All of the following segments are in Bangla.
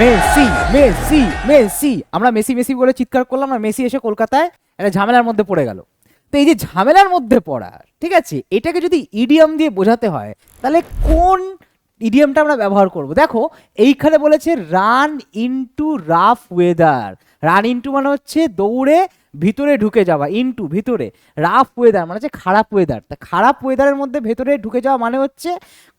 Messi Messi Messi. আমরা মেসি মেসি বলে চিৎকার করলাম না, মেসি এসে কলকাতায় একটা ঝামেলার মধ্যে পড়ে গেল। তো এই যে ঝামেলার মধ্যে পড়া, ঠিক আছে? এটাকে যদি ইডিয়াম দিয়ে বোঝাতে হয়, তাহলে কোন ইডিয়ামটা আমরা ব্যবহার করব? দেখো, এইখানে বলেছে run into rough weather run into মানে হচ্ছে দৌড়ে ভিতরে ঢুকে যাওয়া ইনটু ভিতরে। রাফ ওয়েদার মানে হচ্ছে খারাপ ওয়েদার তা খারাপ ওয়েদারের মধ্যে ভেতরে ঢুকে যাওয়া মানে হচ্ছে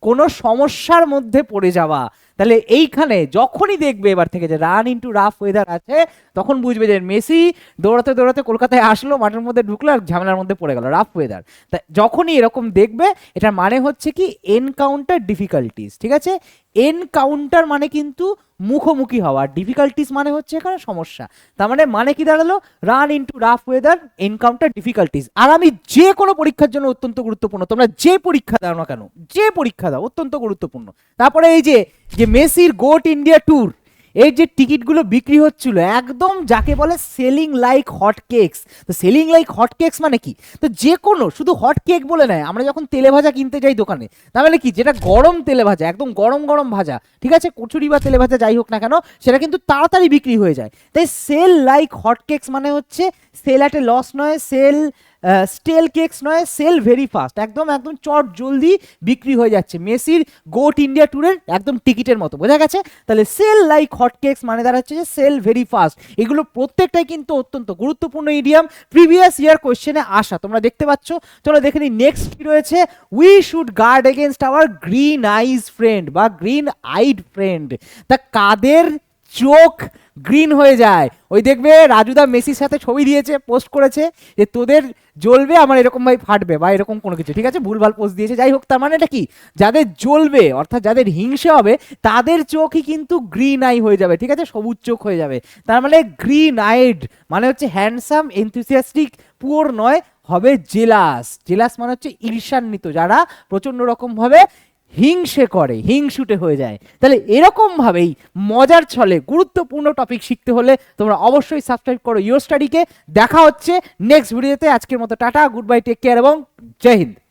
কোনো সমস্যার মধ্যে পড়ে যাওয়া। তাহলে এইখানে যখনই দেখবে এবার থেকে যে রান ইনটু রাফ ওয়েদার আছে, তখন বুঝবে যে মেসি দৌড়াতে দৌড়াতে কলকাতায় আসলো, মাঠের মধ্যে ঢুকলো আর ঝামেলার মধ্যে পড়ে গেল রাফ ওয়েদার তা যখনই এরকম দেখবে, এটার মানে হচ্ছে কি এনকাউন্টার ডিফিকাল্টিস ঠিক আছে? এনকাউন্টার মানে কিন্তু মুখোমুখি হওয়া ডিফিকাল্টিস মানে হচ্ছে এখানে সমস্যা। তার মানে মানে কি দাঁড়াল? Run into rough weather encounter difficulties আর আমি যে কোনো পরীক্ষার জন্য অত্যন্ত গুরুত্বপূর্ণ, তোমরা যে পরীক্ষা দাও না কেন, যে পরীক্ষা দাও, অত্যন্ত গুরুত্বপূর্ণ। তারপরে এই যে যে মেসির গোট ইন্ডিয়া ট্যুর এই যে টিকিটগুলো বিক্রি হচ্ছিল, একদম যাকে বলে সেলিং লাইক হট কেকস তো সেলিং লাইক হট কেকস মানে কি? তো যে কোনো, শুধু হট কেক বলে নেয়, আমরা যখন তেলে ভাজা কিনতে যাই দোকানে তাহলে কি? যেটা গরম তেলে ভাজা, একদম গরম গরম ভাজা, ঠিক আছে? কচুরি বা তেলে ভাজা যাই হোক না কেন, সেটা কিন্তু তাড়াতাড়ি বিক্রি হয়ে যায়। তাই সেল লাইক হট কেকস মানে হচ্ছে সেল অ্যাট এ লস নয় সেল স্টেল কেকস নয় সেল ভেরি ফাস্ট একদম একদম চট জলদি বিক্রি হয়ে যাচ্ছে। মেসির গোট ইন্ডিয়া ট্যুরের একদম টিকিটের মতো, বোঝা গেছে? তাহলে সেল লাইক হট কেকস মানে দাঁড়াচ্ছে যে সেল ভেরি ফাস্ট এগুলো প্রত্যেকটাই কিন্তু অত্যন্ত গুরুত্বপূর্ণ ইডিয়াম প্রিভিয়াস ইয়ার কোয়েশ্চেনে আসা, তোমরা দেখতে পাচ্ছ? চলো দেখে নিই নেক্সট কি রয়েছে। We should guard against our green eyes friend বা গ্রিন আইড ফ্রেন্ড তা কাদের চোখ গ্রিন হয়ে যায়। ওই দেখবে রাজুদা মেসির সাথে ছবি দিয়েছে, পোস্ট করেছে যে তোদের জ্বলবে, আমার এরকম ভাই ফাটবে বা এরকম কোনো কিছু। ঠিক আছে? ভুলভাল পোস্ট দিয়েছে। যাই হোক, তার মানে এটা কি? যাদের জ্বলবে, অর্থাৎ যাদের হিংসে হবে, তাদের চোখই কিন্তু গ্রিন আই হয়ে যাবে। ঠিক আছে? সবুজ চোখ হয়ে যাবে। তার মানে গ্রিন আইড মানে হচ্ছে হ্যান্ডসাম এনথুসিয়াস্টিক পুওর নয়, হবে জেলাস জেলাস মানে হচ্ছে ঈর্ষান্বিত। যারা প্রচণ্ড রকমভাবে হিংসে করে, হিংসুটে হয়ে যায়। তাহলে এরকম ভাবেই মজার ছলে গুরুত্বপূর্ণ টপিক শিখতে হলে তোমরা অবশ্যই সাবস্ক্রাইব করো ইউর স্টাডিকে দেখা হচ্ছে নেক্সট ভিডিওতে আজকের মতো tata goodbye take care এবং জয় হিন্দ।